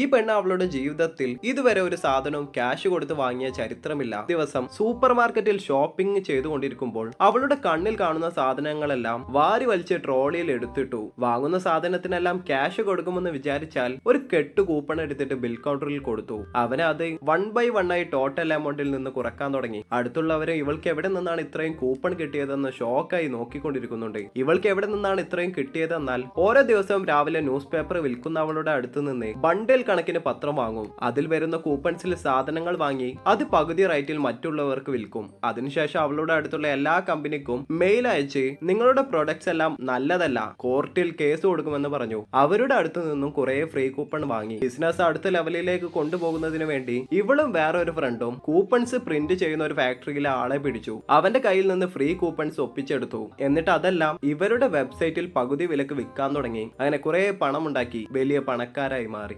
ഈ പെണ്ണ് അവളുടെ ജീവിതത്തിൽ ഇതുവരെ ഒരു സാധനവും ക്യാഷ് കൊടുത്ത് വാങ്ങിയ ചരിത്രമില്ല. ദിവസം സൂപ്പർ മാർക്കറ്റിൽ ഷോപ്പിംഗ് ചെയ്തുകൊണ്ടിരിക്കുമ്പോൾ അവളുടെ കണ്ണിൽ കാണുന്ന സാധനങ്ങളെല്ലാം വാരി വലിച്ച് ട്രോളിയിൽ എടുത്തിട്ടു. വാങ്ങുന്ന സാധനത്തിനെല്ലാം ക്യാഷ് കൊടുക്കുമെന്ന് വിചാരിച്ചാൽ ഒരു കെട്ട് കൂപ്പൺ എടുത്തിട്ട് ബിൽ കൗണ്ടറിൽ കൊടുത്തു. അവന് അത് വൺ ബൈ വൺ ആയി ടോട്ടൽ എമൗണ്ടിൽ നിന്ന് കുറയ്ക്കാൻ തുടങ്ങി. അടുത്തുള്ളവരെ ഇവൾക്ക് എവിടെ നിന്നാണ് ഇത്രയും കൂപ്പൺ കിട്ടിയതെന്ന് ഷോക്കായി നോക്കിക്കൊണ്ടിരിക്കുന്നുണ്ട്. ഇവൾക്ക് എവിടെ നിന്നാണ് ഇത്രയും കിട്ടിയതെന്നാൽ ഓരോ ദിവസവും രാവിലെ ന്യൂസ് പേപ്പർ വിൽക്കുന്നവളുടെ അടുത്ത് നിന്ന് ബണ്ടിൽ കണക്കിന് പത്രം വാങ്ങും. അതിൽ വരുന്ന കൂപ്പൺസിൽ സാധനങ്ങൾ വാങ്ങി അത് പകുതി റേറ്റിൽ മറ്റുള്ളവർക്ക് വിൽക്കും. അതിനുശേഷം അവളുടെ അടുത്തുള്ള എല്ലാ കമ്പനിക്കും മെയിൽ അയച്ച് നിങ്ങളുടെ പ്രൊഡക്ട്സ് എല്ലാം നല്ലതല്ല കോർട്ടിൽ കേസ് കൊടുക്കുമെന്ന് പറഞ്ഞു. അവരുടെ അടുത്ത് നിന്നും കുറെ ഫ്രീ കൂപ്പൺ വാങ്ങി. ബിസിനസ് അടുത്ത ലെവലിലേക്ക് കൊണ്ടുപോകുന്നതിന് വേണ്ടി ഇവളും വേറെ ഒരു ഫ്രണ്ടും കൂപ്പൺസ് പ്രിന്റ് ചെയ്യുന്ന ഒരു ഫാക്ടറിയിലെ ആളെ പിടിച്ചു. അവന്റെ കയ്യിൽ നിന്ന് ഫ്രീ കൂപ്പൺസ് ഒപ്പിച്ചെടുത്തു. എന്നിട്ട് അതെല്ലാം ഇവരുടെ വെബ്സൈറ്റിൽ പകുതി വിലക്ക് വിൽക്കാൻ തുടങ്ങി. അങ്ങനെ കുറെ പണം ഉണ്ടാക്കി വലിയ പണക്കാരായി മാറി.